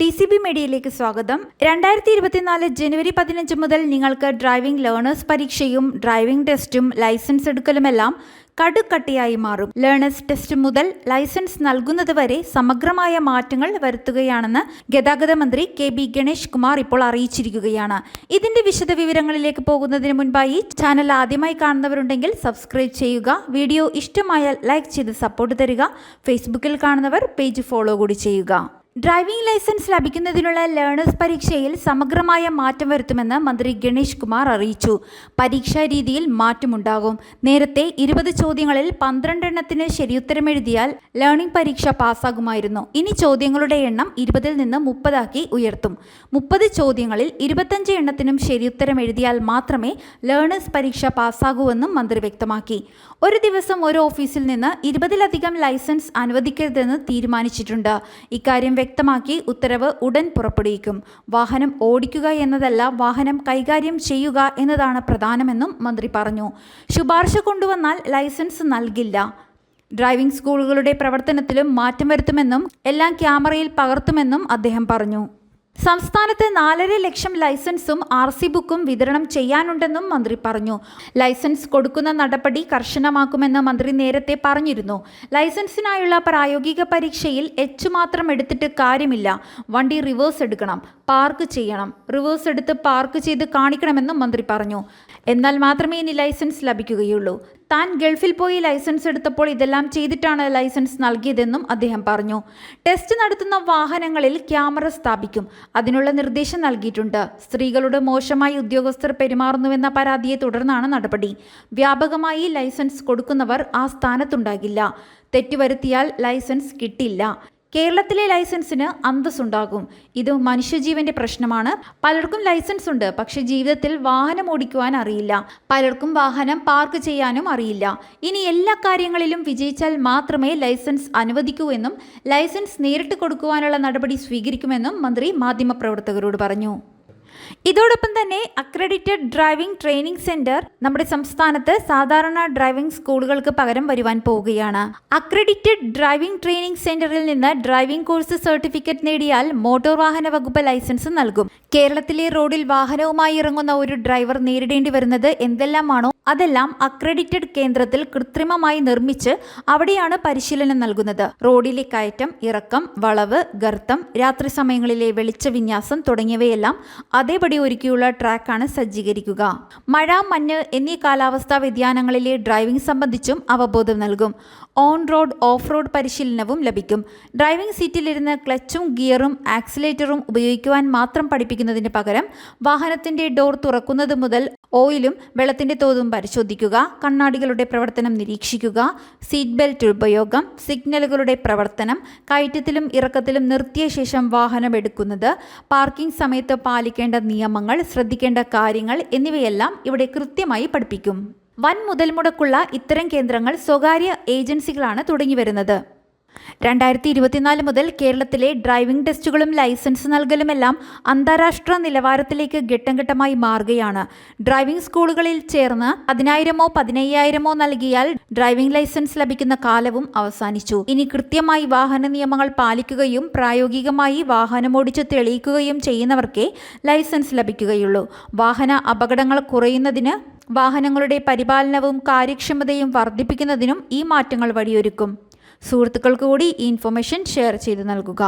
D C B മീഡിയയിലേക്ക് സ്വാഗതം. രണ്ടായിരത്തി ഇരുപത്തിനാല് ജനുവരി പതിനഞ്ച് മുതൽ നിങ്ങൾക്ക് ഡ്രൈവിംഗ് ലേണേഴ്സ് പരീക്ഷയും ഡ്രൈവിംഗ് ടെസ്റ്റും ലൈസൻസ് എടുക്കലുമെല്ലാം കടുക്കട്ടിയായി മാറും. ലേണേഴ്സ് ടെസ്റ്റ് മുതൽ ലൈസൻസ് നൽകുന്നതുവരെ സമഗ്രമായ മാറ്റങ്ങൾ വരുത്തുകയാണെന്ന് ഗതാഗത മന്ത്രി കെ ബി ഗണേഷ് കുമാർ ഇപ്പോൾ അറിയിച്ചിരിക്കുകയാണ്. ഇതിന്റെ വിശദ വിവരങ്ങളിലേക്ക് പോകുന്നതിന് മുൻപായി ചാനൽ ആദ്യമായി കാണുന്നവരുണ്ടെങ്കിൽ സബ്സ്ക്രൈബ് ചെയ്യുക വീഡിയോ ഇഷ്ടമായാൽ ലൈക്ക് ചെയ്ത് സപ്പോർട്ട് തരിക ഫേസ്ബുക്കിൽ കാണുന്നവർ പേജ് ഫോളോ കൂടി ചെയ്യുക. ഡ്രൈവിംഗ് ലൈസൻസ് ലഭിക്കുന്നതിനുള്ള ലേണേഴ്സ് പരീക്ഷയിൽ സമഗ്രമായ മാറ്റം വരുത്തുമെന്ന് മന്ത്രി ഗണേഷ് കുമാർ അറിയിച്ചു. പരീക്ഷാ രീതിയിൽ മാറ്റമുണ്ടാകും. നേരത്തെ ഇരുപത് ചോദ്യങ്ങളിൽ പന്ത്രണ്ടെണ്ണത്തിന് ശരിയുത്തരം എഴുതിയാൽ ലേണിംഗ് പരീക്ഷ പാസ്സാകുമായിരുന്നു. ഇനി ചോദ്യങ്ങളുടെ എണ്ണം ഇരുപതിൽ നിന്ന് മുപ്പതാക്കി ഉയർത്തും. മുപ്പത് ചോദ്യങ്ങളിൽ ഇരുപത്തഞ്ച് എണ്ണത്തിനും ശരിയുത്തരം എഴുതിയാൽ മാത്രമേ ലേണേഴ്സ് പരീക്ഷ പാസ്സാകൂവെന്നും മന്ത്രി വ്യക്തമാക്കി. ഒരു ദിവസം ഒരു ഓഫീസിൽ നിന്ന് ഇരുപതിലധികം ലൈസൻസ് അനുവദിക്കരുതെന്ന് തീരുമാനിച്ചിട്ടുണ്ട്. ഇക്കാര്യം വ്യക്തമാക്കി ഉത്തരവ് ഉടൻ പുറപ്പെടുവിക്കും. വാഹനം ഓടിക്കുക എന്നതല്ല വാഹനം കൈകാര്യം ചെയ്യുക എന്നതാണ് പ്രധാനമെന്നും മന്ത്രി പറഞ്ഞു. ശുപാർശ കൊണ്ടുവന്നാൽ ലൈസൻസ് നൽകില്ല. ഡ്രൈവിംഗ് സ്കൂളുകളുടെ പ്രവർത്തനത്തിലും മാറ്റം വരുത്തുമെന്നും എല്ലാം ക്യാമറയിൽ പകർത്തുമെന്നും അദ്ദേഹം പറഞ്ഞു. സംസ്ഥാനത്ത് നാലര ലക്ഷം ലൈസൻസും ആർ സി ബുക്കും വിതരണം ചെയ്യാനുണ്ടെന്നും മന്ത്രി പറഞ്ഞു. ലൈസൻസ് കൊടുക്കുന്ന നടപടി കർശനമാക്കുമെന്ന് മന്ത്രി നേരത്തെ പറഞ്ഞിരുന്നു. ലൈസൻസിനായുള്ള പ്രായോഗിക പരീക്ഷയിൽ എച്ച് മാത്രം എടുത്തിട്ട് കാര്യമില്ല. വണ്ടി റിവേഴ്സ് എടുക്കണം പാർക്ക് ചെയ്യണം റിവേഴ്സ് എടുത്ത് പാർക്ക് ചെയ്ത് കാണിക്കണമെന്നും മന്ത്രി പറഞ്ഞു. എന്നാൽ മാത്രമേ ഇനി ലൈസൻസ് ലഭിക്കുകയുള്ളൂ. താൻ ഗൾഫിൽ പോയി ലൈസൻസ് എടുത്തപ്പോൾ ഇതെല്ലാം ചെയ്തിട്ടാണ് ലൈസൻസ് നൽകിയതെന്നും അദ്ദേഹം പറഞ്ഞു. ടെസ്റ്റ് നടത്തുന്ന വാഹനങ്ങളിൽ ക്യാമറ സ്ഥാപിക്കും. അതിനുള്ള നിർദ്ദേശം നൽകിയിട്ടുണ്ട്. സ്ത്രീകളുടെ മോശമായി ഉദ്യോഗസ്ഥർ പെരുമാറുന്നുവെന്ന പരാതിയെ തുടർന്നാണ് നടപടി. വ്യാപകമായി ലൈസൻസ് കൊടുക്കുന്നവർ ആ സ്ഥാനത്തുണ്ടാകില്ല. തെറ്റുവരുത്തിയാൽ ലൈസൻസ് കിട്ടില്ല. കേരളത്തിലെ ലൈസൻസിന് അന്തസ്സുണ്ടാകും. ഇത് മനുഷ്യജീവന്റെ പ്രശ്നമാണ്. പലർക്കും ലൈസൻസ് ഉണ്ട് പക്ഷേ ജീവിതത്തിൽ വാഹനം ഓടിക്കുവാൻ അറിയില്ല. പലർക്കും വാഹനം പാർക്ക് ചെയ്യാനും അറിയില്ല. ഇനി എല്ലാ കാര്യങ്ങളിലും വിജയിച്ചാൽ മാത്രമേ ലൈസൻസ് അനുവദിക്കൂ എന്നും ലൈസൻസ് നേരിട്ട് കൊടുക്കുവാനുള്ള നടപടി സ്വീകരിക്കുമെന്നും മന്ത്രി മാധ്യമപ്രവർത്തകരോട് പറഞ്ഞു. ഇതോടൊപ്പം തന്നെ അക്രഡിറ്റഡ് ഡ്രൈവിംഗ് ട്രെയിനിംഗ് സെന്റർ നമ്മുടെ സംസ്ഥാനത്ത് സാധാരണ ഡ്രൈവിംഗ് സ്കൂളുകൾക്ക് പകരം വരുവാൻ പോവുകയാണ്. അക്രഡിറ്റഡ് ഡ്രൈവിംഗ് ട്രെയിനിംഗ് സെന്ററിൽ നിന്ന് ഡ്രൈവിംഗ് കോഴ്സ് സർട്ടിഫിക്കറ്റ് നേടിയാൽ മോട്ടോർ വാഹന വകുപ്പ് ലൈസൻസ് നൽകും. കേരളത്തിലെ റോഡിൽ വാഹനവുമായി ഇറങ്ങുന്ന ഒരു ഡ്രൈവർ നേരിടേണ്ടി വരുന്നത് എന്തെല്ലാമാണോ അതെല്ലാം അക്രഡിറ്റഡ് കേന്ദ്രത്തിൽ കൃത്രിമമായി നിർമ്മിച്ച് അവിടെയാണ് പരിശീലനം നൽകുന്നത്. റോഡിലെ കയറ്റം ഇറക്കം വളവ് ഗർത്തം രാത്രി സമയങ്ങളിലെ വെളിച്ച വിന്യാസം തുടങ്ങിയവയെല്ലാം അതേപടി ഒരുക്കിയുള്ള ട്രാക്കാണ് സജ്ജീകരിക്കുക. മഴ മഞ്ഞ് എന്നീ കാലാവസ്ഥാ വ്യതിയാനങ്ങളിലെ ഡ്രൈവിംഗ് സംബന്ധിച്ചും അവബോധം നൽകും. ഓൺ റോഡ് ഓഫ് റോഡ് പരിശീലനവും ലഭിക്കും. ഡ്രൈവിംഗ് സീറ്റിലിരുന്ന് ക്ലച്ചും ഗിയറും ആക്സിലേറ്ററും ഉപയോഗിക്കുവാൻ മാത്രം പഠിപ്പിക്കുന്നതിന് പകരം വാഹനത്തിന്റെ ഡോർ തുറക്കുന്നത് മുതൽ ഓയിലും വെള്ളത്തിന്റെ തോതും പരിശോധിക്കുക കണ്ണാടികളുടെ പ്രവർത്തനം നിരീക്ഷിക്കുക സീറ്റ് ബെൽറ്റ് ഉപയോഗം സിഗ്നലുകളുടെ പ്രവർത്തനം കയറ്റത്തിലും ഇറക്കത്തിലും നിർത്തിയ ശേഷം വാഹനം എടുക്കുന്നത് പാർക്കിംഗ് സമയത്ത് പാലിക്കേണ്ട നിയമങ്ങൾ ശ്രദ്ധിക്കേണ്ട കാര്യങ്ങൾ എന്നിവയെല്ലാം ഇവിടെ കൃത്യമായി പഠിപ്പിക്കും. വൻ മുതൽ മുടക്കുള്ള ഇത്തരം കേന്ദ്രങ്ങൾ സ്വകാര്യ ഏജൻസികളാണ് തുടങ്ങി വരുന്നത് രണ്ടായിരത്തി ഇരുപത്തിനാല് മുതൽ കേരളത്തിലെ ഡ്രൈവിംഗ് ടെസ്റ്റുകളും ലൈസൻസ് നൽകലുമെല്ലാം അന്താരാഷ്ട്ര നിലവാരത്തിലേക്ക് ഘട്ടം ഘട്ടമായി മാറുകയാണ്. ഡ്രൈവിംഗ് സ്കൂളുകളിൽ ചേർന്ന് പതിനായിരമോ പതിനയ്യായിരമോ നൽകിയാൽ ഡ്രൈവിംഗ് ലൈസൻസ് ലഭിക്കുന്ന കാലവും അവസാനിച്ചു. ഇനി കൃത്യമായി വാഹന നിയമങ്ങൾ പാലിക്കുകയും പ്രായോഗികമായി വാഹനമോടിച്ച് തെളിയിക്കുകയും ചെയ്യുന്നവർക്കേ ലൈസൻസ് ലഭിക്കുകയുള്ളൂ. വാഹന അപകടങ്ങൾ കുറയുന്നതിന് വാഹനങ്ങളുടെ പരിപാലനവും കാര്യക്ഷമതയും വർദ്ധിപ്പിക്കുന്നതിനും ഈ മാറ്റങ്ങൾ വഴിയൊരുക്കും. സുഹൃത്തുക്കൾക്ക് കൂടി ഈ ഇൻഫർമേഷൻ ഷെയർ ചെയ്ത് നൽകുക.